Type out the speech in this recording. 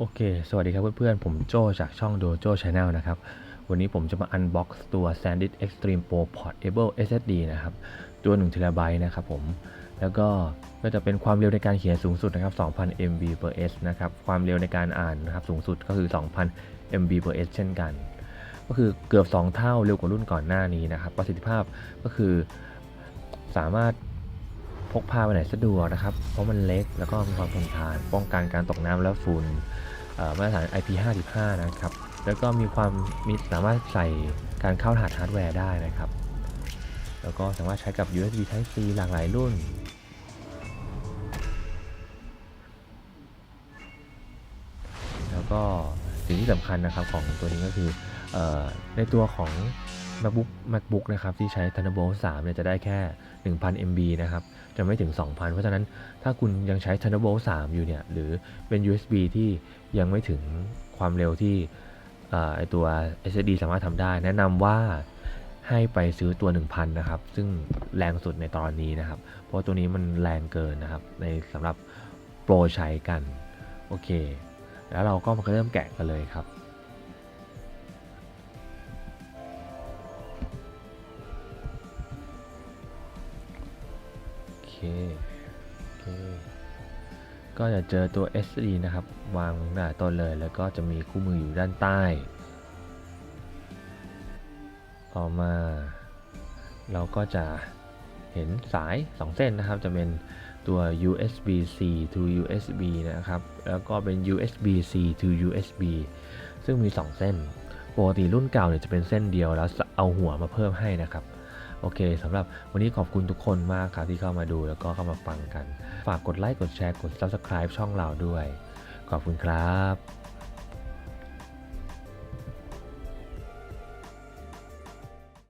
โอเค สวัสดีครับเพื่อนๆ ผมโจจากช่อง Dojo Channel นะครับ วันนี้ผมจะมาอันบ็อกซ์ตัว SanDisk Extreme Pro Portable SSD นะครับ ตัว1 t b นะครับผม แล้วก็ก็จะเป็นความเร็วในการเขียนสูงสุดนะครับ 2,000 MBps นะครับ ความเร็วในการอ่านนะครับสูงสุดก็คือ 2,000 MBps เช่นกัน ก็คือเกือบ 2 เท่าเร็วกว่ารุ่นก่อนหน้านี้นะครับ ประสิทธิภาพก็คือสามารถ กพาไปไหนสะดวกนะครับ เพราะมันเล็กแล้วก็มีความทนทาน ป้องกันการตกน้ำและฝุ่นมาตรฐาน IP55 นะครับ แล้วก็มีความมีสามารถใส่การเข้ารหัสฮาร์ดแวร์ได้นะครับ แล้วก็สามารถใช้กับ USB Type C หลากหลายรุ่นแล้วก็สิ่งที่สำคัญนะครับของตัวนี้ก็คือออในตัวของ MacBook MacBook นะครับที่ใช้ Thunderbolt 3เนี่ยจะได้แค่ 1,000 MB นะครับ จะไม่ถึง 2,000 เพราะฉะนั้นถ้าคุณยังใช้ Thunderbolt 3 อยู่เนี่ย หรือเป็น USB ที่ยังไม่ถึงความเร็วที่ไอตัว SSD สามารถทำได้ แนะนำว่าให้ไปซื้อตัว 1,000 นะครับ ซึ่งแรงสุดในตอนนี้นะครับ เพราะตัวนี้มันแรงเกินนะครับ ในสำหรับโปรใช้กัน โอเค แล้วเราก็มาเริ่มแกะกันเลยครับ เคโอเค ก็จะเจอตัว SD นะครับ วางหน้าต้นเลยแล้วก็จะมีคู่มืออยู่ด้านใต้ ต่อมา เราก็จะเห็นสาย 2 เส้นนะครับ จะเป็นตัว USB C to USB นะครับ แล้วก็เป็น USB C to USB ซึ่งมี 2 เส้น ปกติรุ่นเก่าเนี่ยจะเป็นเส้นเดียวแล้วเอาหัวมาเพิ่มให้นะครับ โอเคสำหรับวันนี้ขอบคุณทุกคนมากครับที่เข้ามาดูแล้วก็เข้ามาฟังกัน ฝากกดไลค์กดแชร์กด Subscribe ช่องเราด้วย ขอบคุณครับ